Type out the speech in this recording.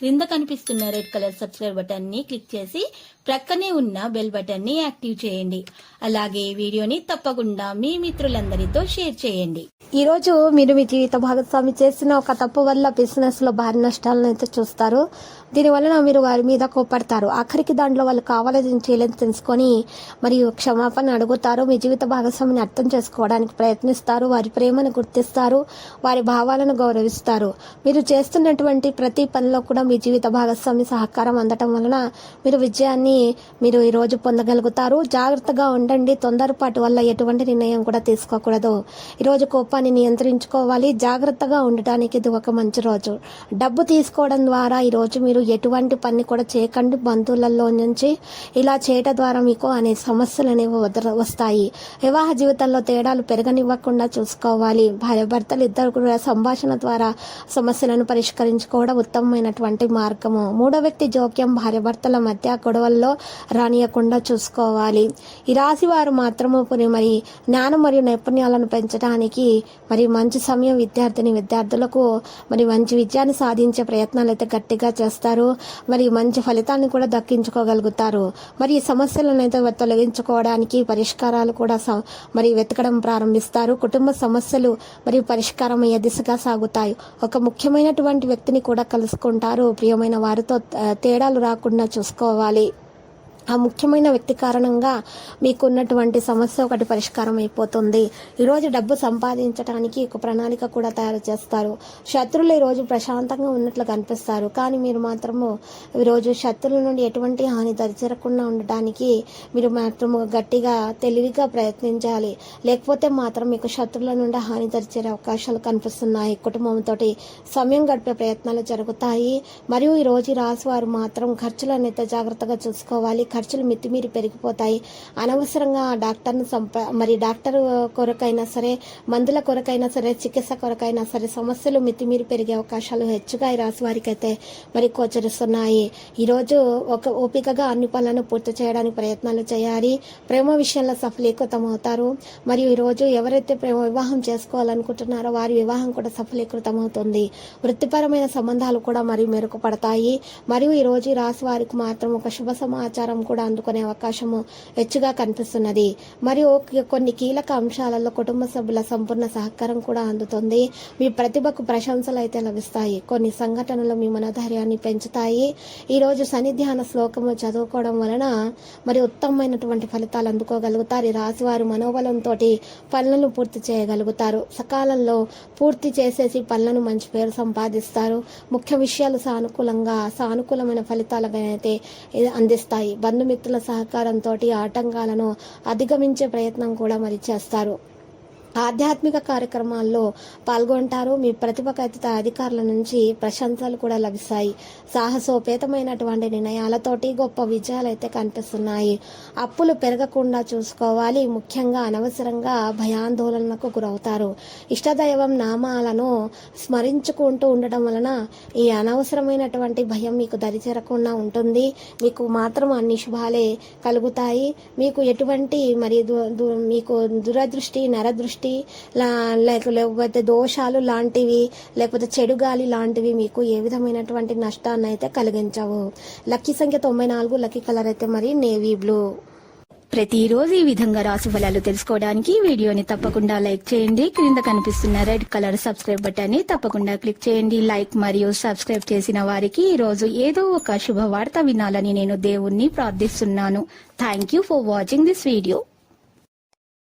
క్రింద కనిపిస్తున్న red colour subscribe బటన్ని క్లిక్ చేసి ప్రక్కనే ఉన్న బెల్ బటన్ని యాక్టివ్ చేయండి. అలాగే వీడియోని తప్పకుండా మీ మిత్రులందరితో షేర్ చేయండి. ఈ రోజు మీరు మీ జీవిత భాగస్వామి చేసిన ఒక తప్పు వల్ల బిజినెస్లో భారీ నష్టాలను అయితే చూస్తారు. దీని వలన మీరు వారి మీద కోపడతారు ఆఖరికి దాంట్లో వాళ్ళు కావాలని చేయలేని తెలుసుకొని మరియు క్షమాపణ అడుగుతారు. మీ జీవిత భాగస్వామిని అర్థం చేసుకోవడానికి ప్రయత్నిస్తారు. వారి ప్రేమను గుర్తిస్తారు. వారి భావాలను గౌరవిస్తారు. మీరు చేస్తున్నటువంటి ప్రతి పనిలో కూడా మీ జీవిత భాగస్వామి సహకారం అందటం వలన మీరు విజయాన్ని మీరు ఈరోజు పొందగలుగుతారు. జాగ్రత్తగా ఉండండి. తొందరపాటు వల్ల ఎటువంటి నిర్ణయం కూడా తీసుకోకూడదు. ఈరోజు కోపాన్ని నియంత్రించుకోవాలి. జాగ్రత్తగా ఉండటానికి ఇది ఒక మంచి రోజు. డబ్బు తీసుకోవడం ద్వారా ఈరోజు మీరు ఎటువంటి పని కూడా చేయకండి. బంధువులలో నుంచి ఇలా చేయటం ద్వారా మీకు అనే సమస్యలు అనేవి వస్తాయి. వివాహ జీవితంలో తేడాలు పెరగనివ్వకుండా చూసుకోవాలి. భార్య భర్తలు ఇద్దరు కూడా సంభాషణ ద్వారా సమస్యలను పరిష్కరించుకోవడం ఉత్తమమైనటువంటి మార్గము? మూడో వ్యక్తి జోక్యం భార్యాభర్తల మధ్య గొడవల్లో రానియకుండా చూసుకోవాలి. ఈ రాశి వారు మాత్రము కొన్ని మరి జ్ఞానం మరియు నైపుణ్యాలను పెంచడానికి మరి మంచి సమయం విద్యార్థిని విద్యార్థులకు మరి మంచి విజయాన్ని సాధించే ప్రయత్నాలు అయితే గట్టిగా చేస్తారు. మరి మంచి ఫలితాన్ని కూడా దక్కించుకోగలుగుతారు. మరి ఈ సమస్యలను అయితే తొలగించుకోవడానికి పరిష్కారాలు కూడా స- మరి వెతకడం ప్రారంభిస్తారు. కుటుంబ సమస్యలు మరియు పరిష్కారం అయ్యే దిశగా సాగుతాయి. ఒక ముఖ్యమైనటువంటి వ్యక్తిని కూడా కలుసుకుంటారు. ప్రియమైన వారితో తేడాలు రాకుండా చూసుకోవాలి. ఆ ముఖ్యమైన వ్యక్తి కారణంగా మీకున్నటువంటి సమస్య ఒకటి పరిష్కారం అయిపోతుంది. ఈరోజు డబ్బు సంపాదించడానికి ఒక ప్రణాళిక కూడా తయారు చేస్తారు. శత్రువులు ఈరోజు ప్రశాంతంగా ఉన్నట్లు కనిపిస్తారు. కానీ మీరు మాత్రము ఈరోజు శత్రువుల నుండి ఎటువంటి హాని దరిచేరకుండా ఉండటానికి మీరు మాత్రము గట్టిగా తెలివిగా ప్రయత్నించాలి. లేకపోతే మాత్రం మీకు శత్రువుల నుండి హాని దరిచేరే అవకాశాలు కనిపిస్తున్నాయి. కుటుంబంతో సమయం గడిపే ప్రయత్నాలు జరుగుతాయి. మరియు ఈ రోజు రాశి వారు మాత్రం ఖర్చులను అయితే జాగ్రత్తగా చూసుకోవాలి. ఖర్చులు మితిమీరి పెరిగిపోతాయి. అనవసరంగా డాక్టర్ను సంప మరి డాక్టర్ కొరకైనా సరే మందుల కొరకైనా సరే చికిత్స కొరకైనా సరే సమస్యలు మితిమీరి పెరిగే అవకాశాలు హెచ్చుగా ఈ రాశి వారికి అయితే మరి గోచరిస్తున్నాయి. ఈరోజు ఒక ఓపికగా అన్ని పనులను పూర్తి చేయడానికి ప్రయత్నాలు చేయాలి. ప్రేమ విషయంలో సఫలీకృతం అవుతారు మరియు ఈరోజు ఎవరైతే ప్రేమ వివాహం చేసుకోవాలనుకుంటున్నారో వారి వివాహం కూడా సఫలీకృతం అవుతుంది వృత్తిపరమైన సంబంధాలు కూడా మరి మెరుగుపడతాయి. మరియు ఈ రోజు ఈ రాశి వారికి మాత్రం ఒక శుభ సమాచారం కూడా అందుకునే అవకాశము హెచ్చుగా కనిపిస్తున్నది. మరియు కొన్ని కీలక అంశాలలో కుటుంబ సభ్యుల సంపూర్ణ సహకారం కూడా అందుతుంది. మీ ప్రతిభకు ప్రశంసలు అయితే లభిస్తాయి. కొన్ని సంఘటనలు మీ మనోధైర్యాన్ని పెంచుతాయి. ఈరోజు సన్నిధ్యాన శ్లోకము చదువుకోవడం వలన మరి ఉత్తమమైనటువంటి ఫలితాలు అందుకోగలుగుతారు. ఈ రాశి వారు మనోబలంతో పనులను పూర్తి చేయగలుగుతారు. సకాలంలో పూర్తి చేసేసి పనులను మంచి పేరు సంపాదిస్తారు. ముఖ్య విషయాలు సానుకూలంగా సానుకూలమైన ఫలితాలను అయితే అందిస్తాయి. బంధుమిత్రుల సహకారంతో ఆటంకాలను అధిగమించే ప్రయత్నం కూడా మరి చేస్తారు. ఆధ్యాత్మిక కార్యక్రమాల్లో పాల్గొంటారు. మీ ప్రతిభకు అధికారుల నుంచి ప్రశంసలు కూడా లభిస్తాయి. సాహసోపేతమైనటువంటి నిర్ణయాలతోటి గొప్ప విజయాలు అయితే కనిపిస్తున్నాయి. అప్పులు పెరగకుండా చూసుకోవాలి. ముఖ్యంగా అనవసరంగా భయాందోళనకు గురవుతారు. ఇష్టదైవం నామాలను స్మరించుకుంటూ ఉండటం వలన ఈ అనవసరమైనటువంటి భయం మీకు దరిచేరకుండా ఉంటుంది. మీకు మాత్రం అన్ని శుభాలే కలుగుతాయి. మీకు ఎటువంటి మరి మీకు దురదృష్టి నరదృష్టి లా లేకపోతే దోషాలు లాంటివి లేకపోతే చెడు గాలి లాంటివి మీకు ఏ విధమైనటువంటి నష్టాన్ని అయితే కలిగించవు. లక్కీ సంఖ్య తొంభై నాలుగు లక్కీ కలర్ అయితే మరి నేవీ బ్లూ. ప్రతిరోజు ఈ విధంగా రాశి ఫలాలు తెలుసుకోవడానికి వీడియోని తప్పకుండా లైక్ చేయండి. క్రింద కనిపిస్తున్న రెడ్ కలర్ సబ్స్క్రైబ్ బటన్ని తప్పకుండా క్లిక్ చేయండి. లైక్ మరియు సబ్స్క్రైబ్ చేసిన వారికి ఈ రోజు ఏదో ఒక శుభవార్త వినాలని నేను దేవుణ్ణి ప్రార్థిస్తున్నాను. Thank you for watching this video